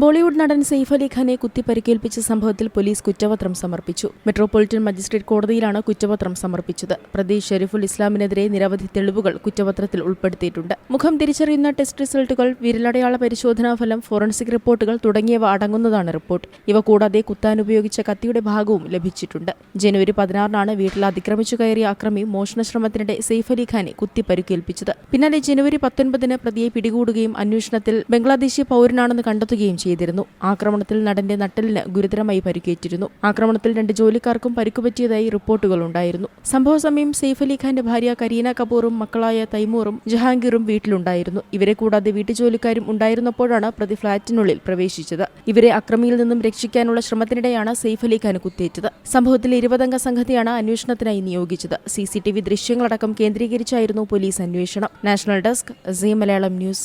ബോളിവുഡ് നടൻ സെയ്ഫ് അലി ഖാനെ കുത്തിപ്പരിക്കേൽപ്പിച്ച സംഭവത്തിൽ പോലീസ് കുറ്റപത്രം സമർപ്പിച്ചു. മെട്രോപൊളിറ്റൻ മജിസ്ട്രേറ്റ് കോടതിയിലാണ് കുറ്റപത്രം സമർപ്പിച്ചത്. പ്രതി ഷെരീഫുൽ ഇസ്ലാമിനെതിരെ നിരവധി തെളിവുകൾ കുറ്റപത്രത്തിൽ ഉൾപ്പെടുത്തിയിട്ടുണ്ട്. മുഖം തിരിച്ചറിയുന്ന ടെസ്റ്റ് റിസൾട്ടുകൾ വിരലടയാള പരിശോധനാ ഫലം ഫോറൻസിക് റിപ്പോർട്ടുകൾ തുടങ്ങിയവ അടങ്ങുന്നതാണ് റിപ്പോർട്ട്. ഇവ കൂടാതെ കുത്താൻ ഉപയോഗിച്ച കത്തിയുടെ ഭാഗവും ലഭിച്ചിട്ടുണ്ട്. ജനുവരി പതിനാറിനാണ് വീട്ടിൽ അതിക്രമിച്ചു കയറിയ അക്രമി മോഷണശ്രമത്തിനിടെ സെയ്ഫ് അലി ഖാനെ കുത്തിപ്പരിക്കേൽപ്പിച്ചത്. പിന്നാലെ ജനുവരി പത്തൊൻപതിന് പ്രതിയെ പിടികൂടുകയും അന്വേഷണത്തിൽ ബംഗ്ലാദേശി പൗരനാണെന്ന് കണ്ടെത്തുകയും ചെയ്തിരുന്നു. ആക്രമണത്തിൽ നടന്റെ നട്ടലിന് ഗുരുതരമായി പരിക്കേറ്റിരുന്നു. ആക്രമണത്തിൽ രണ്ട് ജോലിക്കാർക്കും പരിക്കുപറ്റിയതായി റിപ്പോർട്ടുകളുണ്ടായിരുന്നു. സംഭവ സമയം സെയ്ഫ് അലി ഖാന്റെ ഭാര്യ കരീന കപൂറും മക്കളായ തൈമൂറും ജഹാംഗീറും വീട്ടിലുണ്ടായിരുന്നു. ഇവരെ കൂടാതെ വീട്ടുജോലിക്കാരും ഉണ്ടായിരുന്നപ്പോഴാണ് പ്രതി ഫ്ളാറ്റിനുള്ളിൽ പ്രവേശിച്ചത്. ഇവരെ അക്രമിയിൽ നിന്നും രക്ഷിക്കാനുള്ള ശ്രമത്തിനിടെയാണ് സെയ്ഫ് അലി കുത്തേറ്റത്. സംഭവത്തിൽ ഇരുപതംഗ സംഘത്തെയാണ് അന്വേഷണത്തിനായി നിയോഗിച്ചത്. സി സി ടി വി ദൃശ്യങ്ങളടക്കം കേന്ദ്രീകരിച്ചായിരുന്നു പോലീസ് അന്വേഷണം. National desk C Malayalam news.